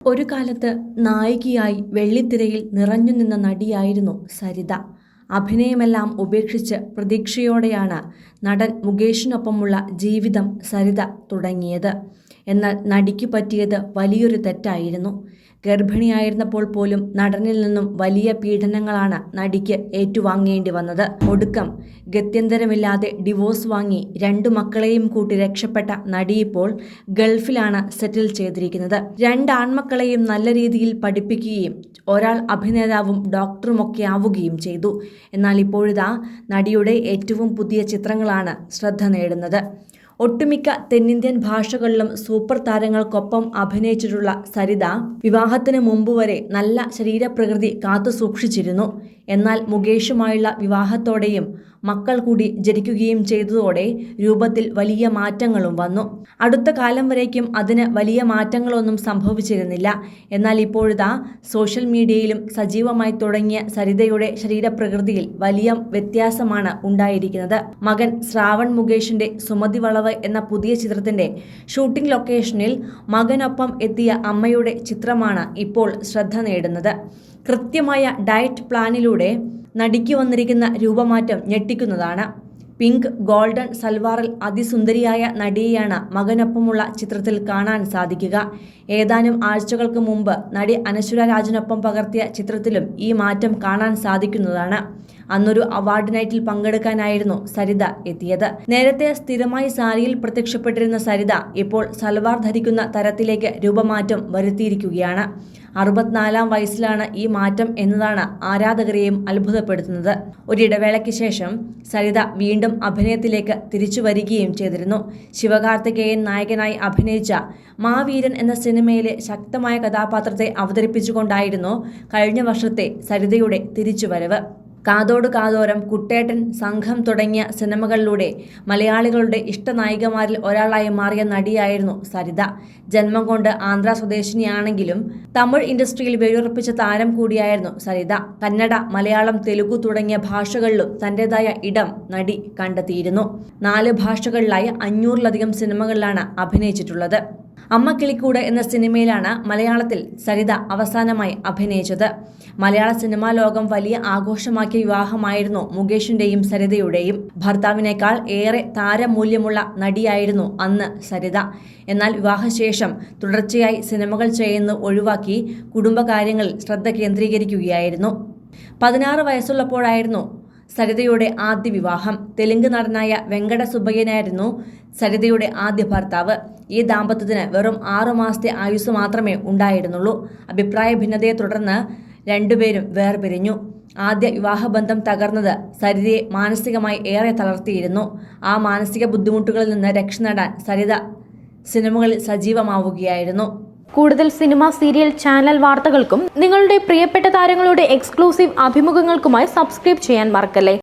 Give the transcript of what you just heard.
ഒരു കാലത്ത് നായികയായി വെള്ളിത്തിരയിൽ നിറഞ്ഞു നിന്ന നടിയായിരുന്നു സരിത. അഭിനയമെല്ലാം ഉപേക്ഷിച്ച് പ്രതീക്ഷയോടെയാണ് നടൻ മുകേഷിനൊപ്പമുള്ള ജീവിതം സരിത തുടങ്ങിയത്. എന്നാൽ നടിക്ക് പറ്റിയത് വലിയൊരു തെറ്റായിരുന്നു. ഗർഭിണിയായിരുന്നപ്പോൾ പോലും നടനിൽ നിന്നും വലിയ പീഡനങ്ങളാണ് നടിക്ക് ഏറ്റുവാങ്ങേണ്ടി വന്നത്. ഒടുക്കം ഗത്യന്തരമില്ലാതെ ഡിവോഴ്സ് വാങ്ങി രണ്ടു മക്കളെയും കൂട്ടി രക്ഷപ്പെട്ട നടിയിപ്പോൾ ഗൾഫിലാണ് സെറ്റിൽ ചെയ്തിരിക്കുന്നത്. രണ്ട് ആൺമക്കളെയും നല്ല രീതിയിൽ പഠിപ്പിക്കുകയും ഒരാൾ അഭിനേതാവും ഡോക്ടറുമൊക്കെ ആവുകയും ചെയ്തു. എന്നാൽ ഇപ്പോഴിതാ നടിയുടെ ഏറ്റവും പുതിയ ചിത്രങ്ങളാണ് ശ്രദ്ധ നേടുന്നത്. ഒട്ടുമിക്ക തെന്നിന്ത്യൻ ഭാഷകളിലും സൂപ്പർ താരങ്ങൾക്കൊപ്പം അഭിനയിച്ചിട്ടുള്ള സരിത വിവാഹത്തിന് മുമ്പ് വരെ നല്ല ശരീരപ്രകൃതി കാത്തു സൂക്ഷിച്ചിരുന്നു എന്നാൽ മുകേഷുമായുള്ള വിവാഹത്തോടെയും മക്കൾ കൂടി ജനിക്കുകയും ചെയ്തതോടെ രൂപത്തിൽ വലിയ മാറ്റങ്ങളും വന്നു. അടുത്ത കാലം വരേക്കും അതിന് വലിയ മാറ്റങ്ങളൊന്നും സംഭവിച്ചിരുന്നില്ല. എന്നാൽ ഇപ്പോഴിതാ സോഷ്യൽ മീഡിയയിലും സജീവമായി തുടങ്ങിയ സരിതയുടെ ശരീരപ്രകൃതിയിൽ വലിയ വ്യത്യാസമാണ് ഉണ്ടായിരിക്കുന്നത്. മകൻ ശ്രാവൺ മുകേഷിന്റെ സുമതി വളവ് എന്ന പുതിയ ചിത്രത്തിന്റെ ഷൂട്ടിംഗ് ലൊക്കേഷനിൽ മകനൊപ്പം എത്തിയ അമ്മയുടെ ചിത്രമാണ് ഇപ്പോൾ ശ്രദ്ധ നേടുന്നത്. കൃത്യമായ ഡയറ്റ് പ്ലാനിലൂടെ നടിക്ക് വന്നിരിക്കുന്ന രൂപമാറ്റം ഞെട്ടിക്കുന്നതാണ്. പിങ്ക് ഗോൾഡൻ സൽവാറിൽ അതിസുന്ദരിയായ നടിയെയാണ് മകനൊപ്പമുള്ള ചിത്രത്തിൽ കാണാൻ സാധിക്കുക. ഏതാനും ആഴ്ചകൾക്ക് മുമ്പ് നടി അനശ്വര രാജനൊപ്പം പകർത്തിയ ചിത്രത്തിലും ഈ മാറ്റം കാണാൻ സാധിക്കുന്നതാണ്. അന്നൊരു അവാർഡ് നൈറ്റിൽ പങ്കെടുക്കാനായിരുന്നു സരിത എത്തിയത്. നേരത്തെ സ്ഥിരമായി സാരിയിൽ പ്രത്യക്ഷപ്പെട്ടിരുന്ന സരിത ഇപ്പോൾ സൽവാർ ധരിക്കുന്ന തരത്തിലേക്ക് രൂപമാറ്റം വരുത്തിയിരിക്കുകയാണ്. അറുപത്തിനാലാം വയസ്സിലാണ് ഈ മാറ്റം എന്നതാണ് ആരാധകരെയും അത്ഭുതപ്പെടുത്തുന്നത്. ഒരിടവേളയ്ക്ക് ശേഷം സരിത വീണ്ടും അഭിനയത്തിലേക്ക് തിരിച്ചു വരികയും ചെയ്തിരുന്നു. ശിവകാർത്തികേയൻ നായകനായി അഭിനയിച്ച മാവീരൻ എന്ന സിനിമയിലെ ശക്തമായ കഥാപാത്രത്തെ അവതരിപ്പിച്ചുകൊണ്ടായിരുന്നു കഴിഞ്ഞ വർഷത്തെ സരിതയുടെ തിരിച്ചുവരവ്. കാതോട് കാതോരം കുട്ടേട്ടൻ സംഘം തുടങ്ങിയ സിനിമകളിലൂടെ മലയാളികളുടെ ഇഷ്ടനായികമാരിൽ ഒരാളായി മാറിയ നടിയായിരുന്നു സരിത. ജന്മം കൊണ്ട് ആന്ധ്ര സ്വദേശിനിയാണെങ്കിലും തമിഴ് ഇൻഡസ്ട്രിയിൽ വേരുറപ്പിച്ച താരം കൂടിയായിരുന്നു സരിത. കന്നഡ മലയാളം തെലുഗു തുടങ്ങിയ ഭാഷകളിലും തന്റേതായ ഇടം നടി കണ്ടെത്തിയിരുന്നു. നാല് ഭാഷകളിലായി അഞ്ഞൂറിലധികം സിനിമകളിലാണ് അഭിനയിച്ചിട്ടുള്ളത്. അമ്മ കിളിക്കൂട് എന്ന സിനിമയിലാണ് മലയാളത്തിൽ സരിത അവസാനമായി അഭിനയിച്ചത്. മലയാള സിനിമാ ലോകം വലിയ ആഘോഷമാക്കിയ വിവാഹമായിരുന്നു മുകേഷിന്റെയും സരിതയുടെയും. ഭർത്താവിനേക്കാൾ ഏറെ താരമൂല്യമുള്ള നടിയായിരുന്നു അന്ന് സരിത. എന്നാൽ വിവാഹശേഷം തുടർച്ചയായി സിനിമകൾ ചെയ്യുന്നത് ഒഴിവാക്കി കുടുംബകാര്യങ്ങളിൽ ശ്രദ്ധ കേന്ദ്രീകരിക്കുകയായിരുന്നു. പതിനാറ് വയസ്സുള്ളപ്പോഴായിരുന്നു സരിതയുടെ ആദ്യ വിവാഹം. തെലുങ്ക് നടനായ വെങ്കട സുബ്ബയ്യനായിരുന്നു സരിതയുടെ ആദ്യ ഭർത്താവ്. ഈ ദാമ്പത്യത്തിന് വെറും ആറു മാസത്തെ ആയുസ് മാത്രമേ ഉണ്ടായിരുന്നുള്ളൂ. അഭിപ്രായ ഭിന്നതയെ തുടർന്ന് രണ്ടുപേരും വേർപിരിഞ്ഞു. ആദ്യ വിവാഹബന്ധം തകർന്നത് സരിതയെ മാനസികമായി ഏറെ തളർത്തിയിരുന്നു. ആ മാനസിക ബുദ്ധിമുട്ടുകളിൽ നിന്ന് രക്ഷ നേടാൻ സരിത സിനിമകളിൽ സജീവമാവുകയായിരുന്നു. കൂടുതൽ സിനിമ സീരിയൽ ചാനൽ വാർത്തകൾക്കും നിങ്ങളുടെ പ്രിയപ്പെട്ട താരങ്ങളുടെ എക്സ്ക്ലൂസീവ് അഭിമുഖങ്ങൾക്കുമായി സബ്സ്ക്രൈബ് ചെയ്യാൻ മറക്കല്ലേ?